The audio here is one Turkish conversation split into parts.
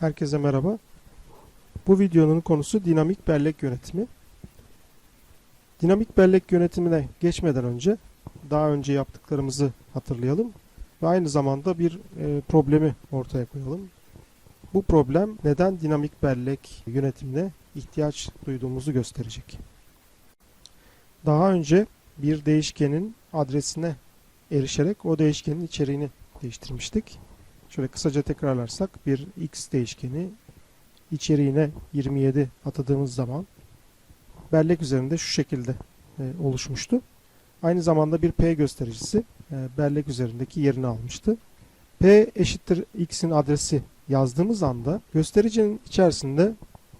Herkese merhaba. Bu videonun konusu dinamik bellek yönetimi. Dinamik bellek yönetimine geçmeden önce daha önce yaptıklarımızı hatırlayalım ve aynı zamanda bir e, problemi ortaya koyalım. Bu problem neden dinamik bellek yönetimine ihtiyaç duyduğumuzu gösterecek. Daha önce bir değişkenin adresine erişerek o değişkenin içeriğini değiştirmiştik. Şöyle kısaca tekrarlarsak bir x değişkeni içeriğine 27 atadığımız zaman bellek üzerinde şu şekilde e, oluşmuştu. Aynı zamanda bir p göstericisi e, bellek üzerindeki yerini almıştı. p eşittir x'in adresi yazdığımız anda göstericinin içerisinde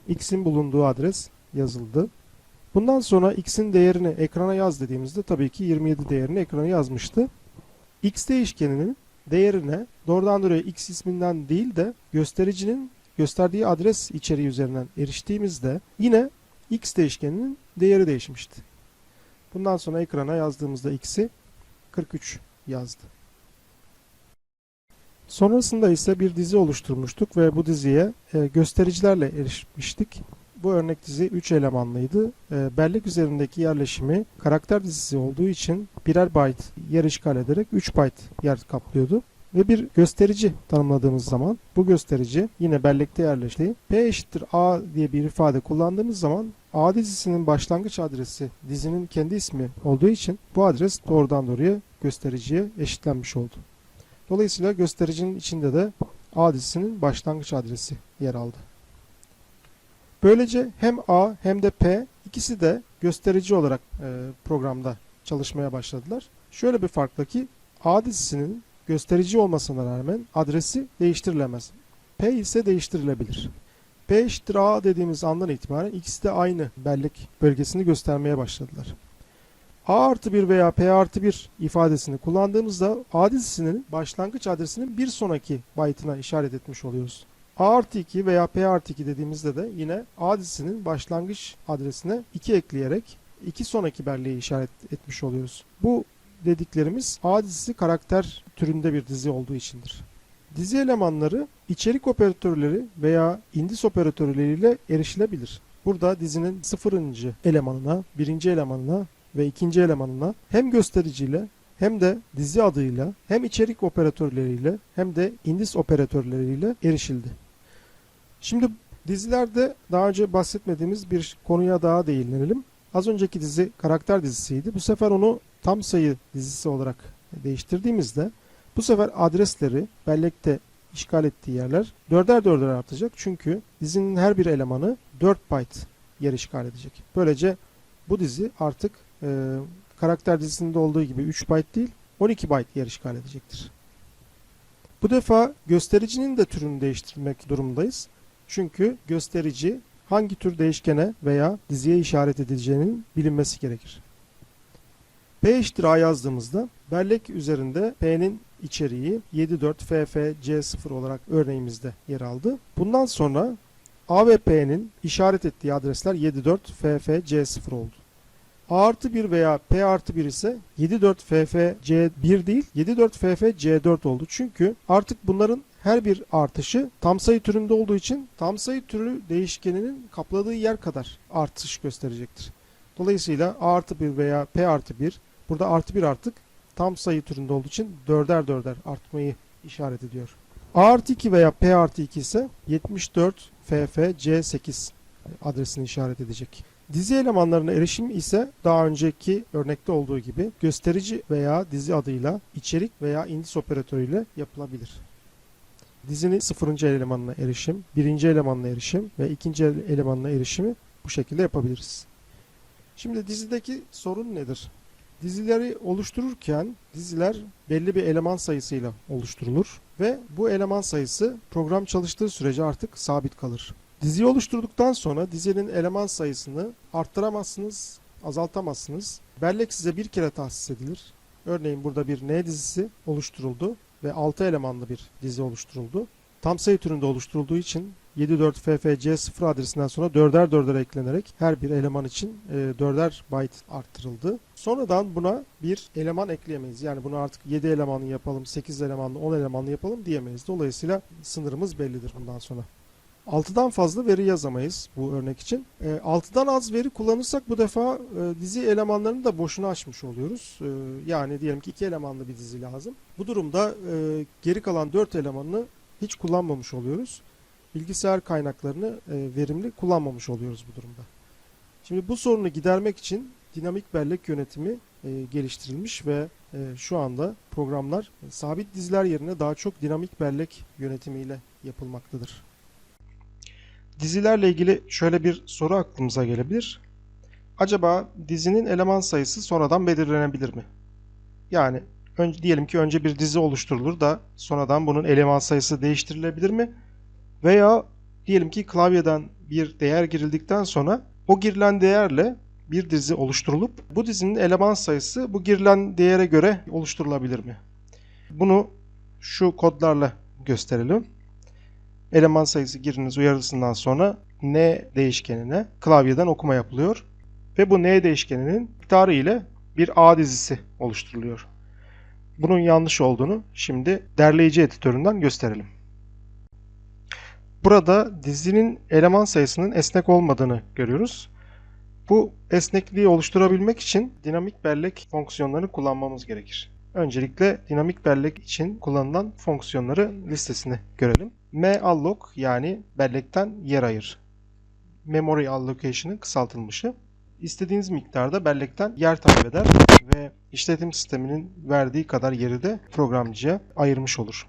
x'in bulunduğu adres yazıldı. Bundan sonra x'in değerini ekrana yaz dediğimizde tabii ki 27 değerini ekrana yazmıştı. x değişkeninin değerine doğrudan doğruya x isminden değil de göstericinin gösterdiği adres içeriği üzerinden eriştiğimizde yine x değişkeninin değeri değişmişti. Bundan sonra ekrana yazdığımızda x'i 43 yazdı. Sonrasında ise bir dizi oluşturmuştuk ve bu diziye e, göstericilerle erişmiştik. Bu örnek dizi 3 elemanlıydı. E, bellek üzerindeki yerleşimi karakter dizisi olduğu için birer byte yer işgal ederek 3 byte yer kaplıyordu. Ve bir gösterici tanımladığımız zaman bu gösterici yine bellekte yerleşti. P eşittir A diye bir ifade kullandığımız zaman A dizisinin başlangıç adresi dizinin kendi ismi olduğu için bu adres doğrudan doğruya göstericiye eşitlenmiş oldu. Dolayısıyla göstericinin içinde de A dizisinin başlangıç adresi yer aldı. Böylece hem A hem de P ikisi de gösterici olarak e, programda çalışmaya başladılar. Şöyle bir farkla ki A dizisinin gösterici olmasına rağmen adresi değiştirilemez. P ise değiştirilebilir. P eşittir A dediğimiz andan itibaren ikisi de aynı bellek bölgesini göstermeye başladılar. A artı 1 veya P artı 1 ifadesini kullandığımızda A dizisinin başlangıç adresinin bir sonraki byte'ına işaret etmiş oluyoruz. A artı 2 veya P artı 2 dediğimizde de yine A dizisinin başlangıç adresine 2 ekleyerek iki sonraki belleği işaret etmiş oluyoruz. Bu dediklerimiz A dizisi karakter türünde bir dizi olduğu içindir. Dizi elemanları içerik operatörleri veya indis operatörleriyle erişilebilir. Burada dizinin sıfırıncı elemanına, birinci elemanına ve ikinci elemanına hem göstericiyle hem de dizi adıyla hem içerik operatörleriyle hem de indis operatörleriyle erişildi. Şimdi dizilerde daha önce bahsetmediğimiz bir konuya daha değinelim. Az önceki dizi karakter dizisiydi. Bu sefer onu tam sayı dizisi olarak değiştirdiğimizde bu sefer adresleri bellekte işgal ettiği yerler dörder dörder artacak. Çünkü dizinin her bir elemanı 4 byte yer işgal edecek. Böylece bu dizi artık e, karakter dizisinde olduğu gibi 3 byte değil 12 byte yer işgal edecektir. Bu defa göstericinin de türünü değiştirmek durumundayız. Çünkü gösterici hangi tür değişkene veya diziye işaret edileceğinin bilinmesi gerekir. P eşittir A yazdığımızda bellek üzerinde P'nin içeriği 74FFC0 olarak örneğimizde yer aldı. Bundan sonra A ve P'nin işaret ettiği adresler 74FFC0 oldu. A artı 1 veya P artı 1 ise 74FFC1 değil 74FFC4 oldu. Çünkü artık bunların her bir artışı tam sayı türünde olduğu için tam sayı türü değişkeninin kapladığı yer kadar artış gösterecektir. Dolayısıyla A artı 1 veya P artı 1 burada artı 1 artık tam sayı türünde olduğu için dörder dörder artmayı işaret ediyor. A artı 2 veya P artı 2 ise 74 FFC8 adresini işaret edecek. Dizi elemanlarına erişim ise daha önceki örnekte olduğu gibi gösterici veya dizi adıyla içerik veya indis operatörüyle yapılabilir. Dizinin sıfırıncı elemanına erişim, birinci elemanına erişim ve ikinci elemanına erişimi bu şekilde yapabiliriz. Şimdi dizideki sorun nedir? Dizileri oluştururken diziler belli bir eleman sayısıyla oluşturulur ve bu eleman sayısı program çalıştığı sürece artık sabit kalır. Diziyi oluşturduktan sonra dizinin eleman sayısını arttıramazsınız, azaltamazsınız. Bellek size bir kere tahsis edilir. Örneğin burada bir N dizisi oluşturuldu ve 6 elemanlı bir dizi oluşturuldu. Tam sayı türünde oluşturulduğu için 74FFC0 adresinden sonra 4'er 4'er eklenerek her bir eleman için e, 4'er byte arttırıldı. Sonradan buna bir eleman ekleyemeyiz. Yani bunu artık 7 elemanlı yapalım, 8 elemanlı, 10 elemanlı yapalım diyemeyiz. Dolayısıyla sınırımız bellidir bundan sonra. 6'dan fazla veri yazamayız bu örnek için. E, 6'dan az veri kullanırsak bu defa e, dizi elemanlarını da boşuna açmış oluyoruz. E, yani diyelim ki 2 elemanlı bir dizi lazım. Bu durumda e, geri kalan 4 elemanını hiç kullanmamış oluyoruz. Bilgisayar kaynaklarını verimli kullanmamış oluyoruz bu durumda. Şimdi bu sorunu gidermek için dinamik bellek yönetimi geliştirilmiş ve şu anda programlar sabit diziler yerine daha çok dinamik bellek yönetimiyle yapılmaktadır. Dizilerle ilgili şöyle bir soru aklımıza gelebilir. Acaba dizinin eleman sayısı sonradan belirlenebilir mi? Yani önce, diyelim ki önce bir dizi oluşturulur da sonradan bunun eleman sayısı değiştirilebilir mi? Veya diyelim ki klavyeden bir değer girildikten sonra o girilen değerle bir dizi oluşturulup bu dizinin eleman sayısı bu girilen değere göre oluşturulabilir mi? Bunu şu kodlarla gösterelim. Eleman sayısı giriniz uyarısından sonra n değişkenine klavyeden okuma yapılıyor ve bu n değişkeninin miktarı ile bir a dizisi oluşturuluyor. Bunun yanlış olduğunu şimdi derleyici editöründen gösterelim. Burada dizinin eleman sayısının esnek olmadığını görüyoruz. Bu esnekliği oluşturabilmek için dinamik bellek fonksiyonlarını kullanmamız gerekir. Öncelikle dinamik bellek için kullanılan fonksiyonları listesini görelim. malloc yani bellekten yer ayır. Memory allocation'ın kısaltılmışı. İstediğiniz miktarda bellekten yer talep eder ve işletim sisteminin verdiği kadar yeri de programcıya ayırmış olur.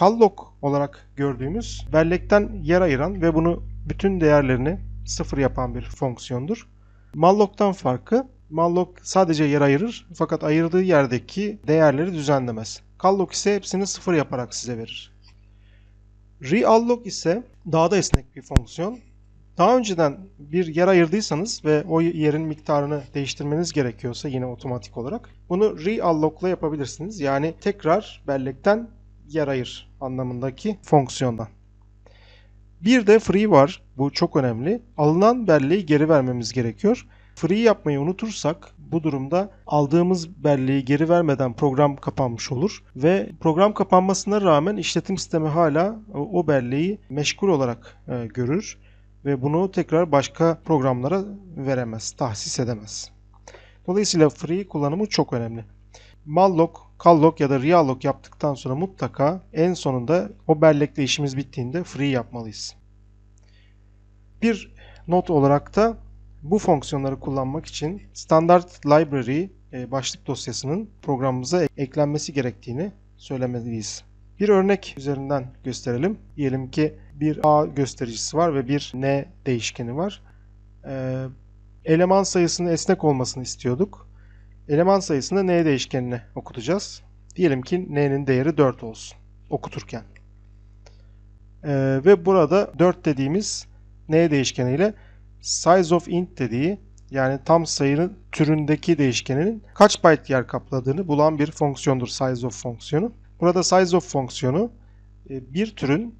Calloc olarak gördüğümüz bellekten yer ayıran ve bunu bütün değerlerini sıfır yapan bir fonksiyondur. Malloc'tan farkı malloc sadece yer ayırır fakat ayırdığı yerdeki değerleri düzenlemez. Calloc ise hepsini sıfır yaparak size verir. Realloc ise daha da esnek bir fonksiyon. Daha önceden bir yer ayırdıysanız ve o yerin miktarını değiştirmeniz gerekiyorsa yine otomatik olarak bunu realloc'la yapabilirsiniz. Yani tekrar bellekten yer ayır anlamındaki fonksiyondan. Bir de free var. Bu çok önemli. Alınan belleği geri vermemiz gerekiyor. Free yapmayı unutursak bu durumda aldığımız belleği geri vermeden program kapanmış olur ve program kapanmasına rağmen işletim sistemi hala o belleği meşgul olarak e, görür ve bunu tekrar başka programlara veremez, tahsis edemez. Dolayısıyla free kullanımı çok önemli. Malloc, Calloc ya da Realloc yaptıktan sonra mutlaka en sonunda o bellekle işimiz bittiğinde free yapmalıyız. Bir not olarak da bu fonksiyonları kullanmak için standart library e, başlık dosyasının programımıza eklenmesi gerektiğini söylemeliyiz. Bir örnek üzerinden gösterelim. Diyelim ki bir a göstericisi var ve bir n değişkeni var. Ee, eleman sayısının esnek olmasını istiyorduk. Eleman sayısını n değişkenine okutacağız. Diyelim ki n'nin değeri 4 olsun okuturken. Ee, ve burada 4 dediğimiz n değişkeniyle size of int dediği yani tam sayının türündeki değişkeninin kaç byte yer kapladığını bulan bir fonksiyondur size of fonksiyonu. Burada size of fonksiyonu e, bir türün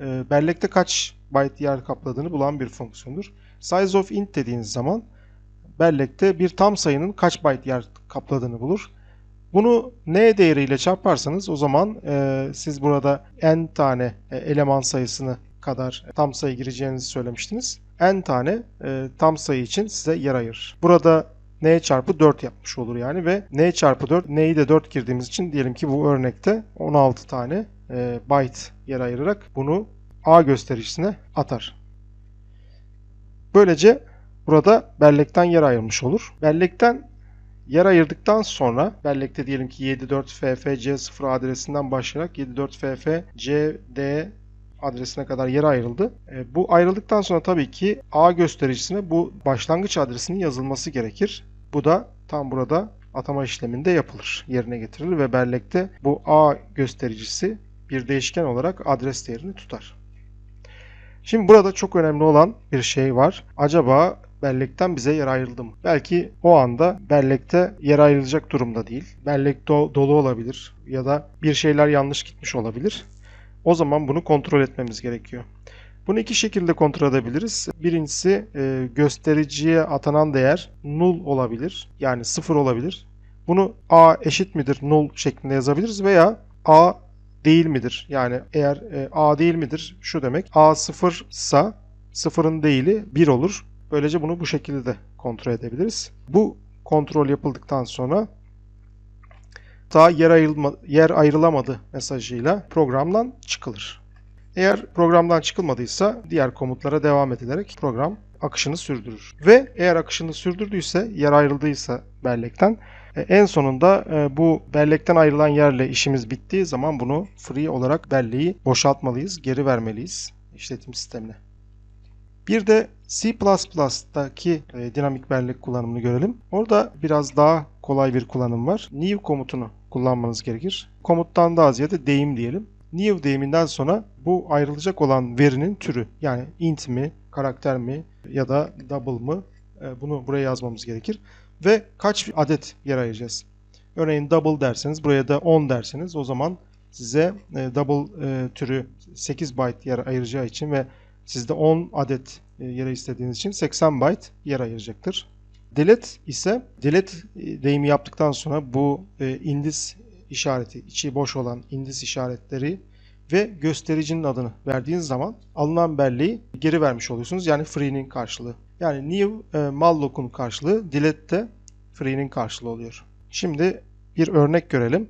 e, bellekte kaç byte yer kapladığını bulan bir fonksiyondur. Size of int dediğiniz zaman bellekte bir tam sayının kaç byte yer kapladığını bulur. Bunu n değeriyle çarparsanız o zaman e, siz burada n tane e, eleman sayısını kadar tam sayı gireceğinizi söylemiştiniz. N tane e, tam sayı için size yer ayırır. Burada n çarpı 4 yapmış olur yani ve n çarpı 4 n'yi de 4 girdiğimiz için diyelim ki bu örnekte 16 tane e, byte yer ayırarak bunu a göstericisine atar. Böylece burada bellekten yer ayırmış olur. Bellekten yer ayırdıktan sonra bellekte diyelim ki 74ffc0 adresinden başlayarak 74ffcd adresine kadar yer ayrıldı. E, bu ayrıldıktan sonra tabii ki A göstericisine bu başlangıç adresinin yazılması gerekir. Bu da tam burada atama işleminde yapılır, yerine getirilir ve bellekte bu A göstericisi bir değişken olarak adres değerini tutar. Şimdi burada çok önemli olan bir şey var. Acaba bellekten bize yer ayrıldı mı? Belki o anda bellekte yer ayrılacak durumda değil. Bellek do- dolu olabilir ya da bir şeyler yanlış gitmiş olabilir. O zaman bunu kontrol etmemiz gerekiyor. Bunu iki şekilde kontrol edebiliriz. Birincisi e, göstericiye atanan değer null olabilir. Yani sıfır olabilir. Bunu a eşit midir null şeklinde yazabiliriz veya a değil midir? Yani eğer e, A değil midir? Şu demek. A sıfırsa sıfırın değili 1 olur. Böylece bunu bu şekilde de kontrol edebiliriz. Bu kontrol yapıldıktan sonra daha yer, ayrılma, yer ayrılamadı mesajıyla programdan çıkılır. Eğer programdan çıkılmadıysa diğer komutlara devam edilerek program akışını sürdürür. Ve eğer akışını sürdürdüyse, yer ayrıldıysa bellekten e, en sonunda e, bu bellekten ayrılan yerle işimiz bittiği zaman bunu free olarak belleği boşaltmalıyız, geri vermeliyiz işletim sistemine. Bir de C++'daki e, dinamik bellek kullanımını görelim. Orada biraz daha kolay bir kullanım var. New komutunu kullanmanız gerekir. Komuttan daha ziyade deyim diyelim. New deyiminden sonra bu ayrılacak olan verinin türü yani int mi, karakter mi ya da double mı e, bunu buraya yazmamız gerekir. Ve kaç adet yer ayıracağız? Örneğin double derseniz buraya da 10 derseniz o zaman size e, double e, türü 8 byte yer ayıracağı için ve sizde 10 adet yere istediğiniz için 80 byte yer ayıracaktır. Delete ise delete deyimi yaptıktan sonra bu e, indis işareti, içi boş olan indis işaretleri ve göstericinin adını verdiğiniz zaman alınan belleği geri vermiş oluyorsunuz. Yani free'nin karşılığı. Yani new e, malloc'un karşılığı delete de free'nin karşılığı oluyor. Şimdi bir örnek görelim.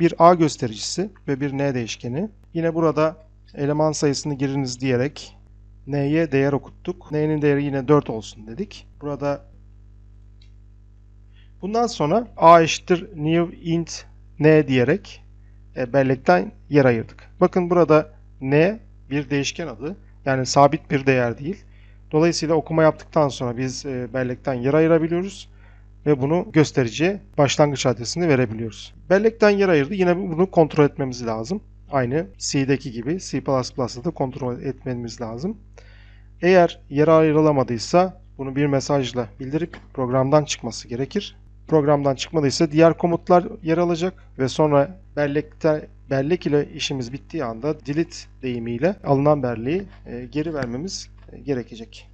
Bir a göstericisi ve bir n değişkeni. Yine burada eleman sayısını giriniz diyerek n'ye değer okuttuk. n'nin değeri yine 4 olsun dedik. Burada bundan sonra a eşittir new int n diyerek e, bellekten yer ayırdık. Bakın burada n bir değişken adı. Yani sabit bir değer değil. Dolayısıyla okuma yaptıktan sonra biz e, bellekten yer ayırabiliyoruz ve bunu göstericiye başlangıç adresini verebiliyoruz. Bellekten yer ayırdı. Yine bunu kontrol etmemiz lazım. Aynı C'deki gibi C++'da da kontrol etmemiz lazım. Eğer yer ayrılamadıysa bunu bir mesajla bildirip programdan çıkması gerekir. Programdan çıkmadıysa diğer komutlar yer alacak ve sonra bellekte bellek ile işimiz bittiği anda delete deyimiyle alınan belleği e, geri vermemiz e, gerekecek.